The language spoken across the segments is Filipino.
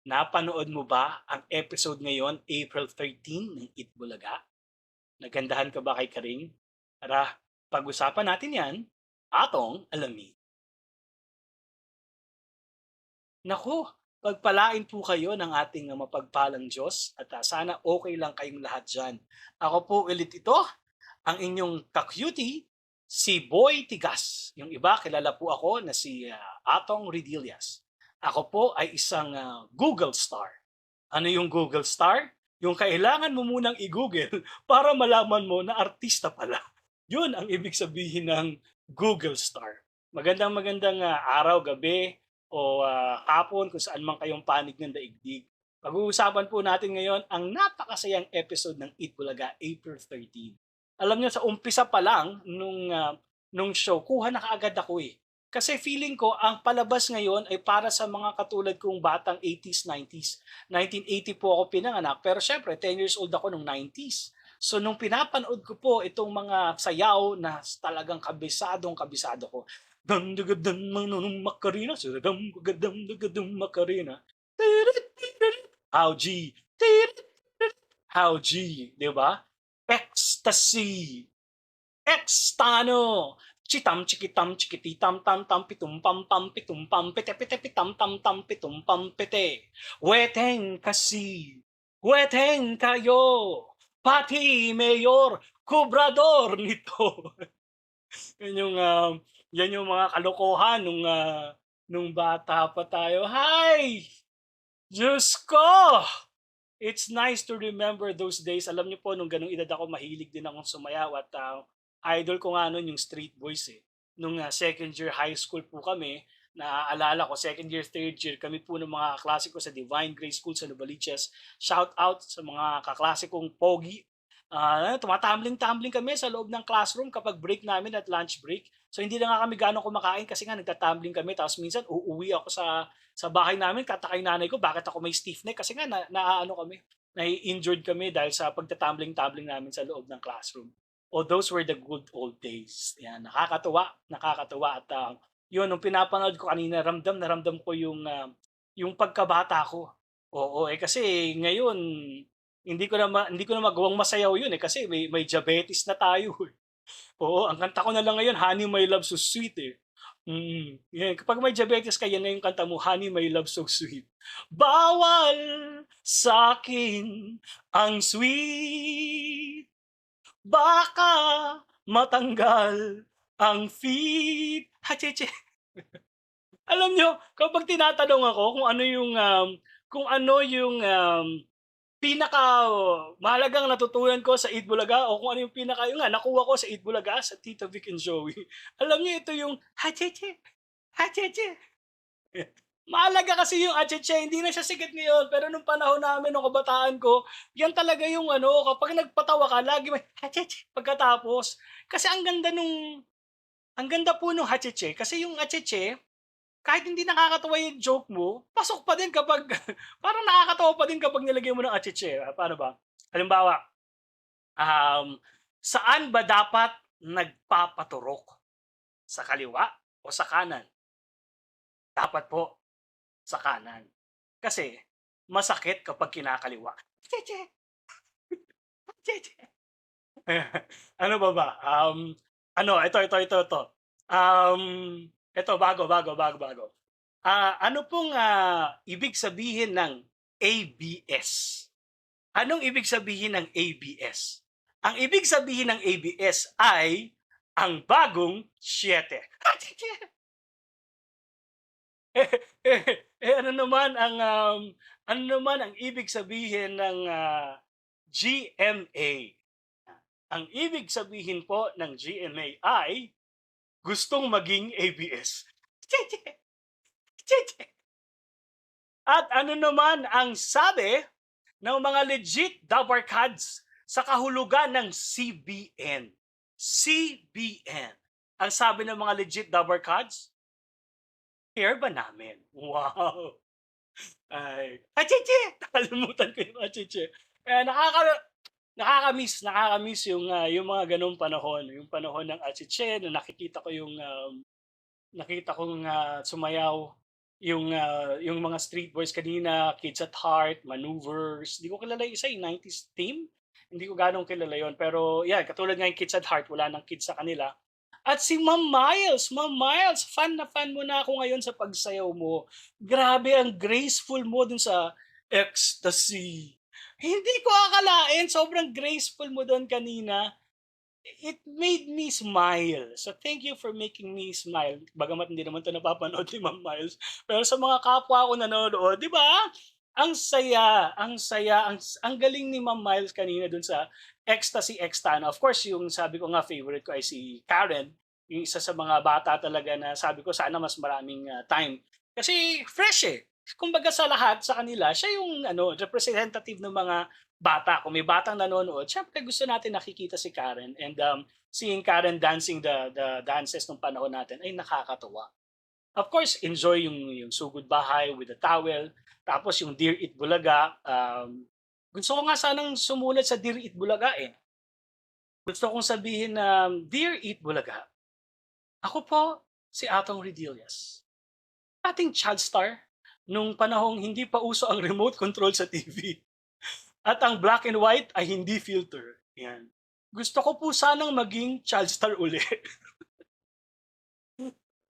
Napanood mo ba ang episode ngayon, April 13 ng Eat Bulaga? Nagandahan ka ba kay Karing? Tara, pag-usapan natin yan, atong alamin. Naku, pagpalain po kayo ng ating uh, mapagpalang Diyos at uh, sana okay lang kayong lahat dyan. Ako po ulit ito, ang inyong kakuti, si Boy Tigas. Yung iba, kilala po ako na si uh, Atong Redilias. Ako po ay isang uh, Google Star. Ano yung Google Star? Yung kailangan mo munang i-google para malaman mo na artista pala. Yun ang ibig sabihin ng Google Star. Magandang magandang uh, araw, gabi, o uh, hapon kung saan man kayong panig ng daigdig. Pag-uusapan po natin ngayon ang napakasayang episode ng Eat Bulaga, April 13. Alam niyo, sa umpisa pa lang nung, uh, nung show, kuha na kaagad ako eh. Kasi feeling ko, ang palabas ngayon ay para sa mga katulad kong batang 80s, 90s. 1980 po ako pinanganak, pero syempre, 10 years old ako nung 90s. So nung pinapanood ko po itong mga sayaw na talagang kabisadong kabisado ko, Dam dagadam manunong makarina, sadam gagadam dagadam makarina. How G, how G, di ba? Ecstasy, Extano, Chitam chikitam chikiti tam tam tam pitum pam pam pitum pam pete pete pitam tam tam pitum pam pete. Weteng kasi, weteng kayo, pati mayor, kubrador nito. yan yung uh, yan yung mga kalokohan nung uh, nung bata pa tayo. Hi! Diyos ko! It's nice to remember those days. Alam niyo po, nung ganung edad ako, mahilig din akong sumayaw at uh, idol ko nga noon yung Street Boys eh. Nung uh, second year high school po kami, naaalala ko, second year, third year, kami po ng mga kaklase ko sa Divine Grace School sa Novaliches. Shout out sa mga kaklase kong pogi. Uh, tumatambling-tambling kami sa loob ng classroom kapag break namin at lunch break. So hindi na nga kami gano'ng kumakain kasi nga nagtatambling kami. Tapos minsan uuwi ako sa sa bahay namin, katakay nanay ko, bakit ako may stiff neck? Kasi nga na, naaano kami, na-injured kami dahil sa pagtatambling-tambling namin sa loob ng classroom oh, those were the good old days. Yan, nakakatuwa, nakakatuwa at uh, yun nung pinapanood ko kanina ramdam na ramdam ko yung uh, yung pagkabata ko. Oo, eh kasi ngayon hindi ko na ma, hindi ko na magawang masayaw yun eh kasi may may diabetes na tayo. Eh. Oo, ang kanta ko na lang ngayon Honey My Love So Sweet eh. Mm, yan. Kapag may diabetes ka, yan na yung kanta mo, Honey, My Love So Sweet. Bawal sa akin ang sweet baka matanggal ang feet. Hacheche. Alam nyo, kapag tinatanong ako kung ano yung um, kung ano yung um, pinaka mahalagang natutunan ko sa Eat Bulaga o kung ano yung pinaka yung nga nakuha ko sa Eat Bulaga sa Tito Vic and Joey. Alam niyo ito yung hacheche. Hacheche. Mahalaga kasi yung acheche, hindi na siya sikat ngayon. Pero nung panahon namin, nung kabataan ko, yan talaga yung ano, kapag nagpatawa ka, lagi may acheche pagkatapos. Kasi ang ganda nung, ang ganda po nung acheche. Kasi yung acheche, kahit hindi nakakatawa yung joke mo, pasok pa din kapag, parang nakakatawa pa din kapag nilagay mo ng acheche. Ah, paano ba? Halimbawa, um, saan ba dapat nagpapaturok? Sa kaliwa o sa kanan? Dapat po sa kanan. Kasi masakit kapag kinakaliwa. Cheche! Cheche! ano ba ba? Um, ano, ito, ito, ito, ito. Um, ito, bago, bago, bago, bago. Uh, ano pong uh, ibig sabihin ng ABS? Anong ibig sabihin ng ABS? Ang ibig sabihin ng ABS ay ang bagong 7. eh, eh, eh, ano naman ang um, ano naman ang ibig sabihin ng uh, ah, GMA? Ang ibig sabihin po ng GMA ay gustong maging ABS. At ano naman ang sabi ng mga legit dabarkads sa kahulugan ng CBN? CBN. Ang sabi ng mga legit dabarkads, Share ba namin? Wow! Ay, achiche! Nakalimutan ko yung achiche. Kaya nakaka nakaka-miss, nakaka-miss yung uh, yung mga ganung panahon, yung panahon ng achiche na nakikita ko yung um, nakita kong uh, sumayaw Yung, ah, yung mga Street Boys kanina, Kids at Heart, Maneuvers, di ko kilala yung isa, yung 90s Team? Hindi ko gaano kilala yun, pero yan, katulad nga yung Kids at Heart, wala ng kids sa kanila. At si Ma'am Miles, Ma'am Miles, fan na fan mo na ako ngayon sa pagsayaw mo. Grabe ang graceful mo dun sa ecstasy. Hindi ko akalain, sobrang graceful mo doon kanina. It made me smile. So thank you for making me smile. Bagamat hindi naman 'to napapanood ni Ma'am Miles. Pero sa mga kapwa ko nanonood, 'di ba? Ang saya, ang saya, ang, ang galing ni Ma'am Miles kanina dun sa Ecstasy Extana. Of course, yung sabi ko nga favorite ko ay si Karen, yung isa sa mga bata talaga na sabi ko sana mas maraming ah, time. Kasi fresh eh. Kumbaga sa lahat sa kanila, siya yung ano, representative ng mga bata. Kung may batang nanonood, syempre gusto natin nakikita si Karen and um, seeing Karen dancing the the dances nung panahon natin ay nakakatuwa. Of course, enjoy yung yung Sugod Bahay with the towel. Tapos yung Dear Eat Bulaga, um, gusto ko nga sanang sumulat sa Dear Eat Bulaga eh. Gusto kong sabihin na, Dear Eat Bulaga, ako po si Atong Redillas. Ating child star nung panahong hindi pa uso ang remote control sa TV. At ang black and white ay hindi filter. Yan. Gusto ko po sanang maging child star uli.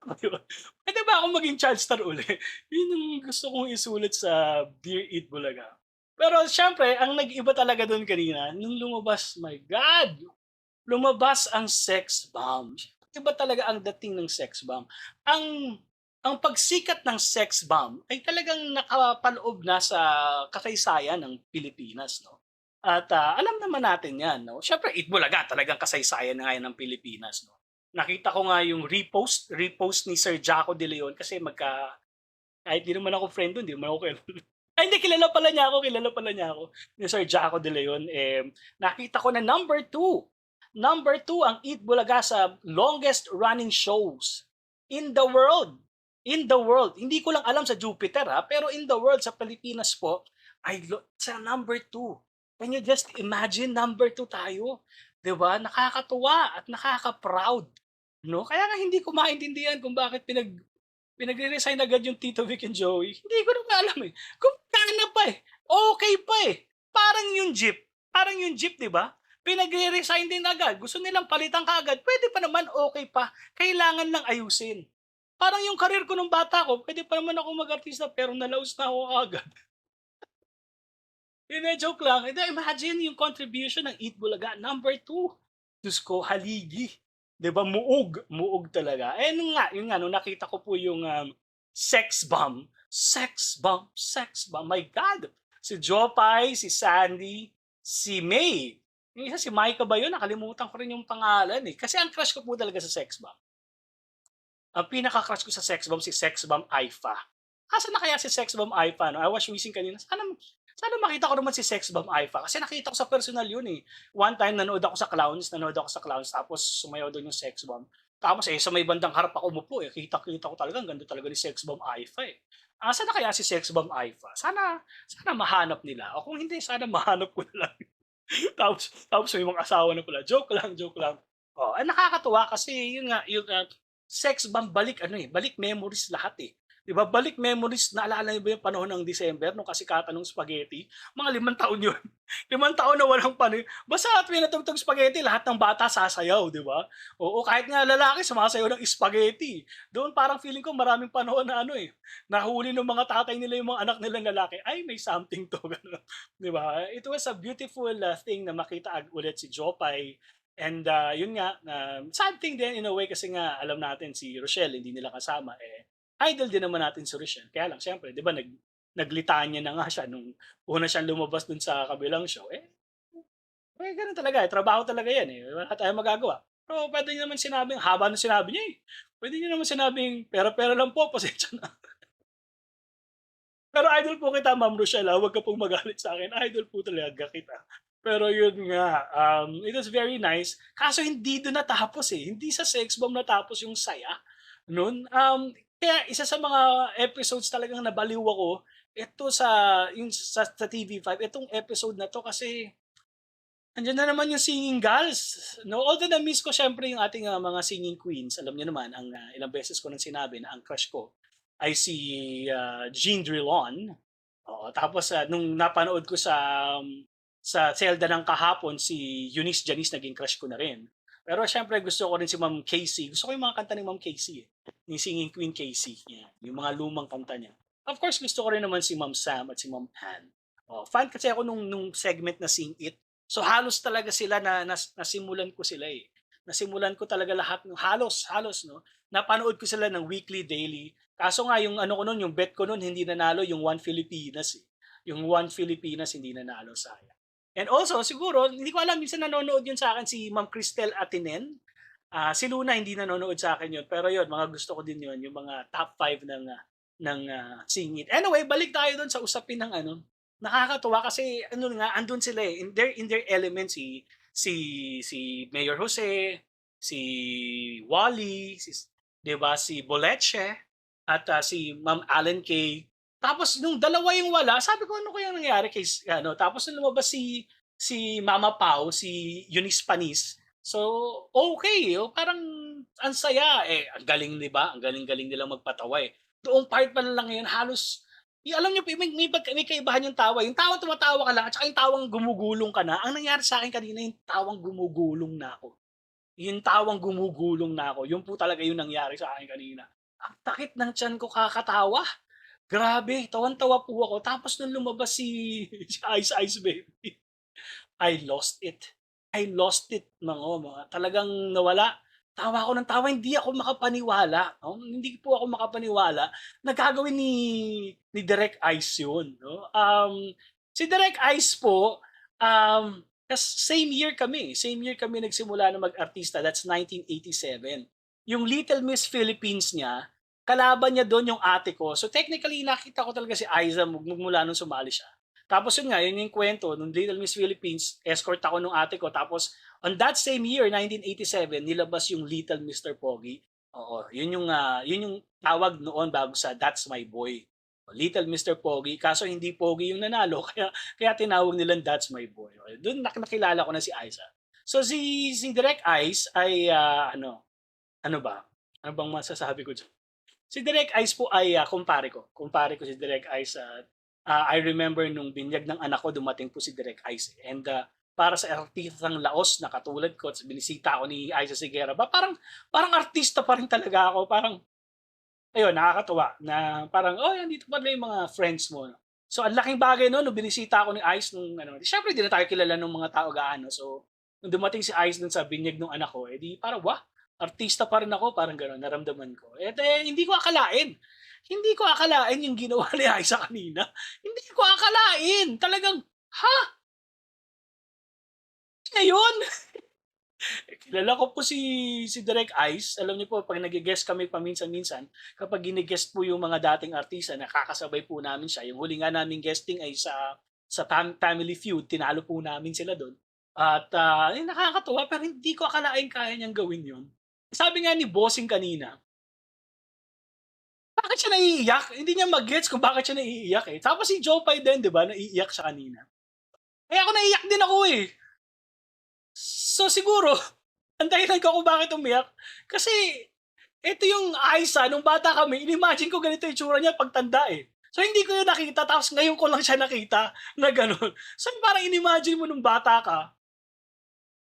Pwede ba akong maging child star uli? Yun yung gusto kong isulat sa Dear Eat Bulaga. Pero syempre, ang nag-iba talaga doon kanina, nung lumabas, my God, lumabas ang sex bomb. Iba talaga ang dating ng sex bomb. Ang ang pagsikat ng sex bomb ay talagang nakapaloob na sa kasaysayan ng Pilipinas, no? At ah, alam naman natin 'yan, no? Syempre, Itbulaga talagang kasaysayan na ng Pilipinas, no? Nakita ko nga yung repost repost ni Sir Jaco De Leon kasi magka kahit di naman ako friend doon, di naman ako kilala. Ay, hindi, kilala pala niya ako, kilala pala niya ako. Ni Sir Jaco De Leon, eh, nakita ko na number two. Number two ang Eat Bulaga sa longest running shows in the world. In the world. Hindi ko lang alam sa Jupiter ha, pero in the world, sa Pilipinas po, ay sa number two. Can you just imagine number two tayo? 'Di ba? Nakakatuwa at nakaka-proud. No? Kaya nga hindi ko maintindihan kung bakit pinag pinagre-resign agad yung Tito Vic and Joey. Hindi ko na alam eh. Na pa eh. Okay pa eh. Parang yung jeep. Parang yung jeep, di ba? Pinagre-resign din agad. Gusto nilang palitan ka agad. Pwede pa naman, okay pa. Kailangan lang ayusin. Parang yung karir ko nung bata ko, pwede pa naman ako mag-artista pero nalaos na ako agad. Hindi, joke lang. Hindi, imagine yung contribution ng Eat Bulaga. Number two. Diyos ko, haligi. ba muog, muog talaga. Eh nung nga, yung nga nung nakita ko po yung um, sex bomb, sex bomb, sex bomb. My God. Si Jopay, si Sandy, si May. Yung isa si Micah ba yun? Nakalimutan ko rin yung pangalan eh. Kasi ang crush ko po talaga sa sex bomb. Ang pinaka-crush ko sa sex bomb si sex bomb Aifa. Asa na kaya si sex bomb Aifa? No? I was wishing kanina. Sana, sana makita ko naman si sex bomb Aifa. Kasi nakita ko sa personal yun eh. One time nanood ako sa Clowns, nanood ako sa Clowns, tapos sumayaw doon yung sex bomb. Tapos eh, sa may bandang harap ako umupo eh. Kita-kita ko talaga, ganda talaga ni sex bomb Aifa eh. Asa na kaya si sex bomb Aifa? Sana, sana mahanap nila. O kung hindi, sana mahanap ko na lang. tapos, tapos may mga asawa na pala. Joke lang, joke lang. Oh, ay nakakatuwa kasi yun nga, yung uh, sex bomb balik ano eh, balik memories lahat eh. 'Di ba? Balik memories, naalala niyo ba yung panahon ng December nung kasikatan ng spaghetti? Mga limang taon yun. limang taon na walang panin. Basta at pinatugtog spaghetti, lahat ng bata sasayaw, di ba? Oo, kahit nga lalaki sumasayaw ng spaghetti. Doon parang feeling ko maraming panahon na ano eh, nahuli ng mga tatay nila yung mga anak nilang lalaki, ay may something to. Di ba? It was a beautiful uh, thing na makita ulit si Jopay, And uh, yun nga, uh, sad thing din in a way kasi nga alam natin si Rochelle hindi nila kasama eh idol din naman natin si Rochelle. Kaya lang syempre, 'di ba nag naglitanya na nga siya nung una siyang lumabas dun sa kabilang show. Eh, eh ganun talaga, eh, trabaho talaga 'yan eh. Wala tayong magagawa. Pero pwede naman sinabing haba ng sinabi niya eh. Pwede niyo naman sinabing pera-pera lang po, pasensya na. Pero idol po kita, Ma'am Rochelle. ah. Huwag ka pong magalit sa akin. Idol po talaga kita. Pero yun nga, um, it was very nice. Kaso hindi doon natapos eh. Hindi sa sex bomb natapos yung saya. Noon, um, kaya isa sa mga episodes talagang nabaliw ako, ito sa, yung sa, sa TV5, itong episode na to kasi Andiyan na naman yung singing gals. No, although na-miss ko syempre yung ating ah, mga singing queens. Alam niyo naman, ang ah, ilang beses ko nang sinabi na ang crush ko ay si ah, Jean Drilon. Oo, tapos ah, nung napanood ko sa um, sa Zelda ng kahapon, si Eunice Janice naging crush ko na rin. Pero syempre gusto ko rin si Ma'am Casey. Gusto ko yung mga kanta ni Ma'am Casey. Eh. Ni Singing Queen Casey. Yan. Yung mga lumang kanta niya. Of course, gusto ko rin naman si Ma'am Sam at si Ma'am Ann. Oh, fan kasi ako nung, nung segment na Sing It. So halos talaga sila na, nas, nasimulan ko sila eh. Nasimulan ko talaga lahat ng halos, halos no. Napanood ko sila ng weekly, daily. Kaso nga yung ano ko noon, yung bet ko noon hindi nanalo yung One Filipinas eh. Yung One Filipinas hindi nanalo sayang. And also, siguro, hindi ko alam, minsan nanonood yun sa akin si Ma'am Cristel Atinen. Ah, si Luna hindi nanonood sa akin yun. Pero yun, mga gusto ko din yun, yung mga top 5 ng, ah, ng uh, singit. Anyway, balik tayo doon sa usapin ng ano. Nakakatuwa kasi ano nga, andun sila eh. In their, in their element, si, si, si Mayor Jose, si Wally, si, di ba, si Boleche, at ah, si Ma'am Allen Kay. Tapos nung dalawa yung wala, sabi ko ano kaya nangyari kay ano, tapos nung lumabas si si Mama Pau, si Eunice Panis. So, okay, oh, parang ang saya eh, ang galing 'di ba? Ang galing-galing nilang magpatawa eh. Doong part pa lang ngayon halos y- alam niyo, may, may, may kaibahan yung tawa. Yung tawang tumatawa ka lang at saka yung tawang gumugulong ka na. Ang nangyari sa akin kanina, yung tawang gumugulong na ako. Yung tawang gumugulong na ako. Yun po talaga yung nangyari sa akin kanina. Ang takit ng tiyan ko kakatawa. Grabe, tawan-tawa po ako. Tapos nung lumabas si, si Ice Ice Baby, I lost it. I lost it, mga mga talagang nawala. Tawa ako ng tawa, hindi ako makapaniwala. No? Hindi po ako makapaniwala na gagawin ni, ni Direk Ice yun. No? Um, si Direk Ice po, um, same year kami. Same year kami nagsimula na mag-artista. That's 1987. Yung Little Miss Philippines niya, kalaban niya doon yung ate ko. So technically, nakita ko talaga si Aiza mula nung sumali siya. Tapos yun nga, yun yung kwento, nung Little Miss Philippines, escort ako nung ate ko. Tapos on that same year, 1987, nilabas yung Little Mr. Pogi. Oo, yun yung, ah, yun yung tawag noon bago sa That's My Boy. Little Mr. Pogi. Kaso hindi Pogi yung nanalo, kaya, kaya tinawag nilang That's My Boy. Doon nak- nakilala ko na si Aiza. So si, si Direct Ice ay, ah, ano, ano ba? Ano bang masasabi ko dyan? Si Direct Ice po ay uh, kumpare ko. Kumpare ko si Direct Ice. at ah, I remember nung binyag ng anak ko, dumating po si Direct Ice. And ah, para sa artistang laos na katulad ko, at binisita ako ni Aiza Sigera, ba, parang, parang artista pa rin talaga ako. Parang, ayun, nakakatuwa na parang, oh, nandito pa yung mga friends mo. no? So, ang laking bagay no, nung binisita ako ni Ice nung, ano, syempre, di na tayo kilala ng mga tao gaano. So, nung dumating si Ice dun sa binyag ng anak ko, edi parang, wah, artista pa rin ako, parang gano'n, naramdaman ko. Eh, eh, hindi ko akalain. Hindi ko akalain yung ginawa ni Aiza kanina. Hindi ko akalain. Talagang, ha? Ngayon? Kilala ko po si si Direk Ice. Alam niyo po, pag nag-guest kami paminsan-minsan, kapag gine-guest po yung mga dating artista, nakakasabay po namin siya. Yung huli nga namin guesting ay sa sa Fam- Family Feud, tinalo po namin sila doon. At ah, eh, nakakatuwa, pero hindi ko akalain kaya niyang gawin yun. Sabi nga ni Bossing kanina, bakit siya naiiyak? Hindi niya mag-gets kung bakit siya naiiyak eh. Tapos si Joe Pai din, di ba, naiiyak siya kanina. Eh ako naiiyak din ako eh. So siguro, ang dahilan ko kung bakit umiyak, kasi ito yung Aiza, nung bata kami, inimagine ko ganito yung tsura niya pagtanda eh. So hindi ko yun nakita, tapos ngayon ko lang siya nakita na gano'n. So parang inimagine mo nung bata ka,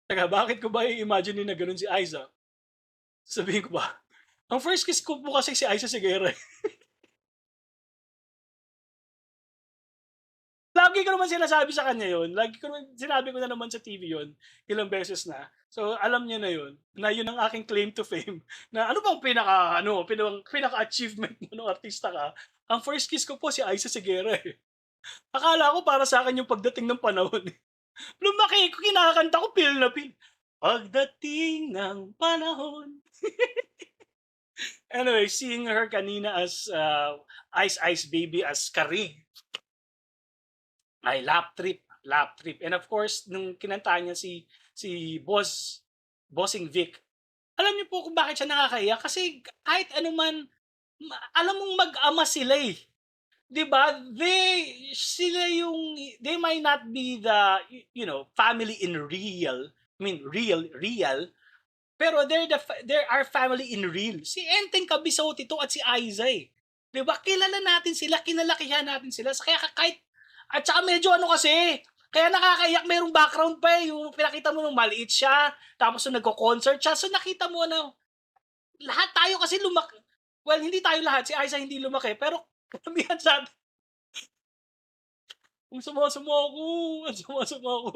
Taga, bakit ko ba i-imagine na gano'n si Aiza? Sabihin ko ba, ang first kiss ko po kasi si Aiza Sigera. eh. Lagi ko naman sinasabi sa kanya yon. Lagi ko naman, sinabi ko na naman sa TV yon ilang beses na. So, alam niya na yon na yun ang aking claim to fame. Na ano bang pinaka, ano, pinaka, pinaka-achievement mo nung artista ka? Ang first kiss ko po si Aiza Sigera eh. Akala ko para sa akin yung pagdating ng panahon eh. Lumaki ko, kinakanta ko, feel na feel. Pagdating ng panahon. anyway, seeing her kanina as uh, Ice Ice Baby as Karig, ay lap trip, lap trip. And of course, nung kinanta niya si si Boss Bossing Vic, alam niyo po kung bakit siya nakakaiyak kasi kahit man ma- alam mong mag-ama sila eh. 'Di ba? They sila yung they might not be the you know, family in real, I mean real real, pero they're the they're our family in real. Si Enteng Kabisoti to at si Aiza eh. 'Di ba? Kilala natin sila, kinalakihan natin sila. Sa kaya ka kahit at saka medyo ano kasi, kaya nakakaiyak merong background pa eh, yung pinakita mo nung maliit siya, tapos nung nagko-concert siya, so nakita mo na lahat tayo kasi lumaki well, hindi tayo lahat, si Aiza hindi lumaki, pero karamihan sa atin ang sama-sama ako, ang sama-sama ako.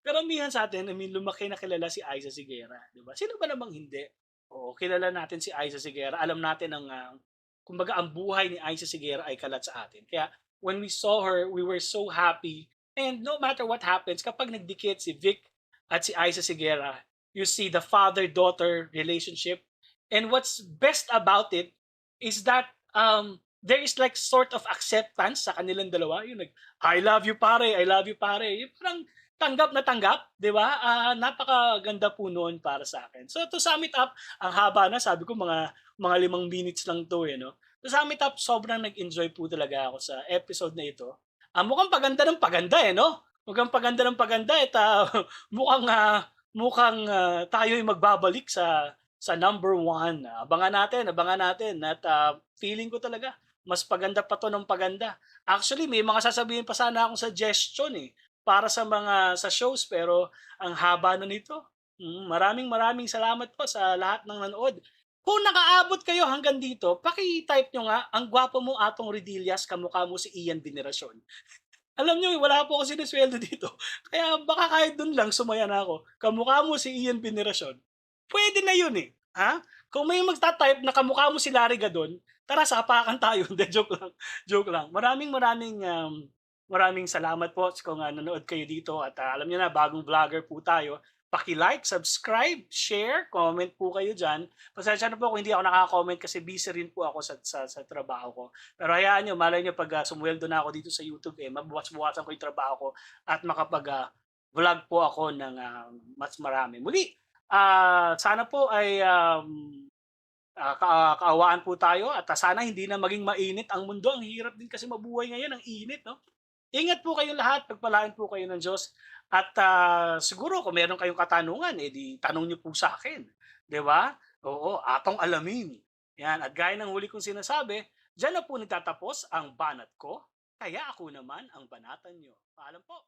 Karamihan sa atin, I mean, lumaki na kilala si Aiza Sigera, 'di ba? Sino ba namang hindi? Oo, kilala natin si Aiza Sigera, alam natin ang, ah, kumbaga ang buhay ni Aiza Sigera ay kalat sa atin. Kaya when we saw her, we were so happy and no matter what happens, kapag nagdikit si Vic at si Aiza Sigera, you see the father-daughter relationship. And what's best about it is that um, there is like sort of acceptance sa kanilang dalawa. Yung nag, I love you pare, I love you pare. Yung parang tanggap na tanggap, di ba? Ah, napakaganda po noon para sa akin. So to sum it up, ang haba na, sabi ko mga mga limang minutes lang to eh, no? To sum it up, sobrang nag-enjoy po talaga ako sa episode na ito. Ah, mukhang paganda ng paganda eh, no? Mukhang paganda ng paganda at ah, mukhang ah, mukhang ah, tayo ay magbabalik sa sa number one. Abangan natin, abangan natin. At ah, feeling ko talaga, mas paganda pa to ng paganda. Actually, may mga sasabihin pa sana akong suggestion eh para sa mga sa shows pero ang haba na nito. Mm, maraming maraming salamat po sa lahat ng nanood. Kung nakaabot kayo hanggang dito, paki-type nyo nga, ang gwapo mo atong Redillas, kamukha mo si Ian Veneracion. Alam nyo, wala po ako sinusweldo dito. Kaya baka kahit dun lang, sumaya na ako. Kamukha mo si Ian Veneracion. Pwede na yun eh. Ha? Kung may magta-type na kamukha mo si Larry Gadon, tara sapakan tayo. Hindi, joke lang. Joke lang. Maraming maraming um, maraming salamat po kung uh, nanood kayo dito. At uh, alam niyo na, bagong vlogger po tayo. Paki-like, subscribe, share, comment po kayo dyan. Pasensya na po kung hindi ako nakaka-comment kasi busy rin po ako sa, sa, sa trabaho ko. Pero hayaan nyo, malay nyo pag uh, sumweldo na ako dito sa YouTube, eh, mabuwas-buwasan ko yung trabaho ko at makapag uh, vlog po ako ng uh, mas marami. Muli, uh, sana po ay um, uh, ka- kaawaan po tayo at sana hindi na maging mainit ang mundo. Ang hirap din kasi mabuhay ngayon, ang init, no? Ingat po kayong lahat, pagpalaan po kayo ng Diyos. At uh, siguro kung meron kayong katanungan, edi tanong niyo po sa akin. 'Di ba? Oo, atong alamin. Yan, at gaya ng huli kong sinasabi, diyan na po nagtatapos ang banat ko, kaya ako naman ang banatan niyo. Paalam po.